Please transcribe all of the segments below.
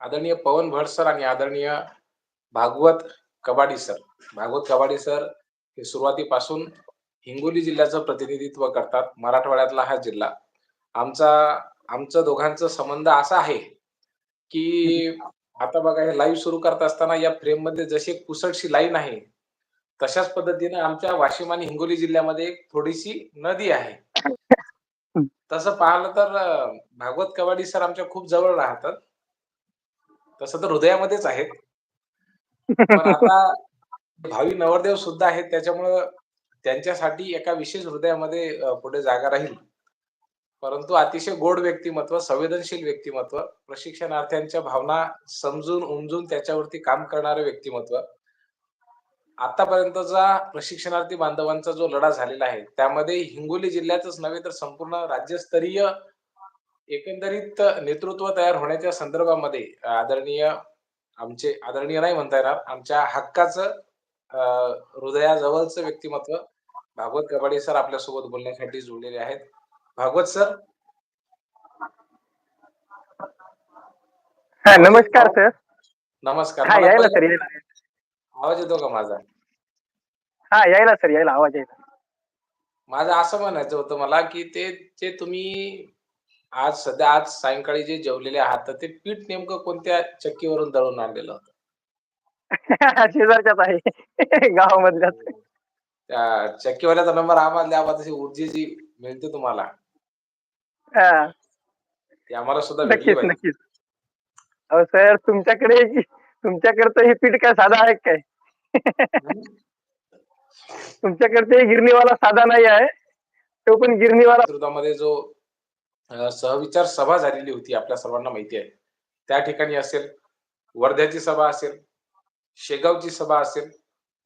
आदरणीय पवन भट सर आणि आदरणीय भागवत कबाडी सर. भागवत कबाडी सर हे सुरुवातीपासून हिंगोली जिल्ह्याचं प्रतिनिधित्व करतात. मराठवाड्यातला हा जिल्हा. आमचा आमचं दोघांचा संबंध असा आहे की आता बघा हे लाईव्ह सुरू करत असताना या फ्रेममध्ये जशी एक पुसटशी लाईन आहे तशाच पद्धतीने आमच्या वाशिम आणि हिंगोली जिल्ह्यामध्ये एक थोडीशी नदी आहे. तसं पाहिलं तर भागवत कबाडी सर आमच्या खूप जवळ राहतात. तसं तर हृदयामध्येच आहेत. पण आता भावी नवरदेव सुद्धा आहेत त्याच्यामुळं त्यांच्यासाठी एका विशेष हृदयामध्ये पुढे जागा राहील. परंतु अतिशय गोड व्यक्तिमत्व संवेदनशील व्यक्तिमत्व प्रशिक्षणार्थ्यांच्या भावना समजून उमजून त्याच्यावरती काम करणारे व्यक्तिमत्व. आतापर्यंतचा प्रशिक्षणार्थी बांधवांचा जो लढा झालेला आहे त्यामध्ये हिंगोली जिल्ह्यातच नव्हे तर संपूर्ण राज्यस्तरीय एकंदरीत नेतृत्व तयार होण्याच्या संदर्भामध्ये आदरणीय आमचे आदरणीय नाही म्हणता येणार आमच्या हक्काचं हृदयाजवळचं व्यक्तिमत्व भागवत कबाडे सर आपल्यासोबत बोलण्यासाठी जोडलेले आहेत. भागवत सर? हा नमस्कार सर. नमस्कार. यायला सर यायला. आवाज येतो का माझा? हा यायला सर यायला आवाज यायला माझं असं म्हणायचं होतं मला की ते जे तुम्ही आज सध्या आज सायंकाळी जे जेवलेले आहात ते पीठ नेमकं कोणत्या चक्कीवरून दळून आणलेलं होतं? शेजारच्याच आहे. गावामधल्याच. त्या चक्कीवाल्याचा नंबर आम्हाला द्यावा तशी ऊर्जेची मिळते तुम्हाला. हा, ती आम्हाला सुद्धा भेटली नक्कीच पाहिजे. नक्कीच. अहो सर तुमच्याकडे तुमच्याकडचं हे पीठ काय साधा आहे काय? तुमच्याकडचे गिरणीवाला साधा नाही आहे. तो पण गिरणीवाला नेतृत्वामध्ये जो सहविचार सभा झालेली होती आपल्या सर्वांना माहिती आहे. त्या ठिकाणी असेल वर्ध्याची सभा असेल शेगावची सभा असेल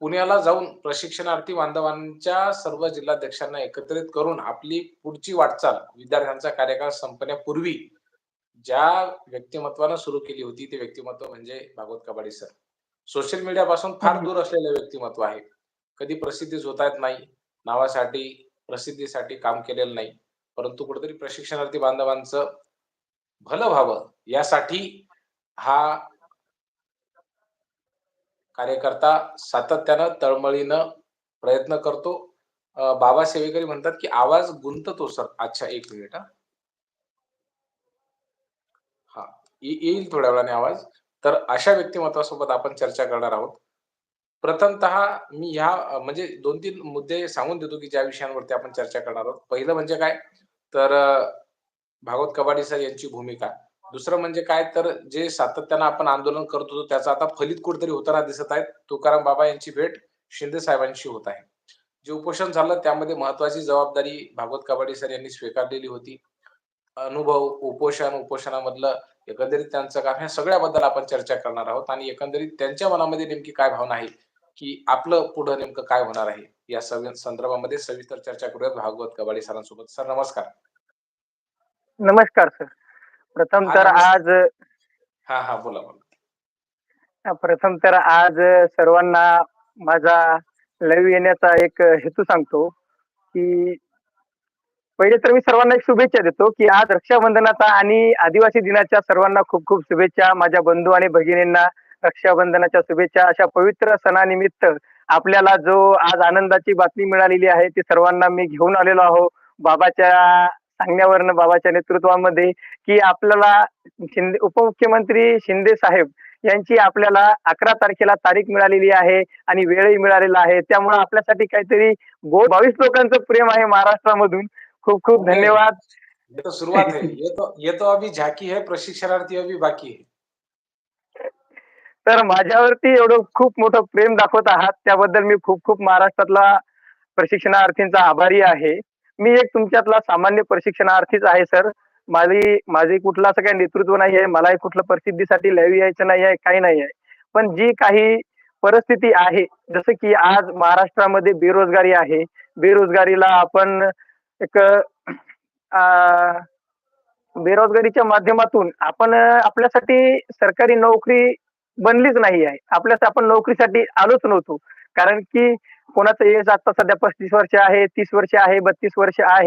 पुण्याला जाऊन प्रशिक्षणार्थी बांधवांच्या सर्व जिल्हाध्यक्षांना एकत्रित करून आपली पुढची वाटचाल विद्यार्थ्यांचा कार्यकाळ संपण्यापूर्वी ज्या व्यक्तिमत्वानं सुरू केली होती ते व्यक्तिमत्व म्हणजे भागवत कबाडी सर. सोशल मीडियापासून फार दूर असलेलं व्यक्तिमत्व आहे. कधी प्रसिद्धीच होता येत नाही. नावासाठी प्रसिद्धीसाठी काम केलेलं नाही. परंतु कुठेतरी प्रशिक्षणार्थी बांधवांचं भलं व्हावं यासाठी हा कार्यकर्ता सातत्यानं तळमळीनं प्रयत्न करतो. बाबा सेवेकरी म्हणतात की आवाज गुंततो सर अच्छा एक मिनिट हा. येईल थोड्या वेळाने आवाज. तर अशा व्यक्तिमत्वासोबत आपण चर्चा करणार आहोत. प्रथमतः मी ह्या म्हणजे दोन तीन मुद्दे सांगून देतो की ज्या विषयांवरती आपण चर्चा करणार आहोत. पहिलं म्हणजे काय? तर भागवत कबाडी सर यांची भूमिका. दुसरं म्हणजे काय तर जे सातत्यानं आपण आंदोलन करत होतो त्याचा आता फलित कुठेतरी होताना दिसत आहे तुकाराम बाबा यांची भेट शिंदे साहेबांशी होत आहे. जे उपोषण झालं त्यामध्ये महत्वाची जबाबदारी भागवत कबाडी सर यांनी स्वीकारलेली होती. अनुभव उपोषण उपोषणामधलं एकंदरीत त्यांचं काम ह्या सगळ्याबद्दल आपण चर्चा करणार आहोत. आणि एकंदरीत त्यांच्या मनामध्ये नेमकी काय भावना आहे की आपलं पुढं नेमकं काय होणार आहे? या सगळ्या संदर्भामध्ये सविस्तर चर्चा करूयात भागवत कबाडी सरांसोबत. सर नमस्कार. नमस्कार सर. प्रथम तर. आज हा हा बोला बोला. प्रथम तर आज सर्वांना माझा लाईव्ह येण्याचा एक हेतू सांगतो की पहिले तर मी सर्वांना एक शुभेच्छा देतो की आज रक्षाबंधनाचा आणि आदिवासी दिनाच्या सर्वांना खूप खूप शुभेच्छा. माझ्या बंधू आणि भगिनींना रक्षाबंधनाच्या शुभेच्छा अशा पवित्र सणानिमित्त आपल्याला जो आज आनंदाची बातमी मिळालेली आहे ती सर्वांना मी घेऊन आलेलो आहो. बाबाच्या सांगण्यावरनं बाबाच्या नेतृत्वामध्ये की आपल्याला शिंदे उपमुख्यमंत्री शिंदे साहेब यांची आपल्याला अकरा तारखेला तारीख मिळालेली आहे आणि वेळही मिळालेला आहे. त्यामुळे आपल्यासाठी काहीतरी गोड बावीस लोकांचं प्रेम आहे महाराष्ट्रामधून. खूप खूप धन्यवाद. ये तो सुरुवात है ये तो ये तो अभी झाकी है प्रशिक्षणार्थी अभी बाकी है. तर माझ्यावरती एवढं खूप मोठं प्रेम दाखवत आहात त्याबद्दल मी खूप खूप महाराष्ट्रातला प्रशिक्षणार्थींचा आभारी आहे. मी एक तुमच्यातला सामान्य प्रशिक्षणार्थीच आहे सर. माझी माझी कुठलं असं काही नेतृत्व नाही आहे मलाही कुठलं प्रसिद्धीसाठी लाईव्ह यायचं नाही आहे काही नाही आहे. पण जी काही परिस्थिती आहे जसं की आज महाराष्ट्रामध्ये बेरोजगारी आहे बेरोजगारीला आपण एक बेरोजगारीच्या माध्यमातून आपण आपल्यासाठी सरकारी नोकरी बनलीच नाही आहे. आपल्यास आपण नोकरीसाठी आलोच नव्हतो. कारण की कोणाचं एज आता सध्या पस्तीस वर्ष आहे तीस वर्ष आहे बत्तीस वर्ष आहे.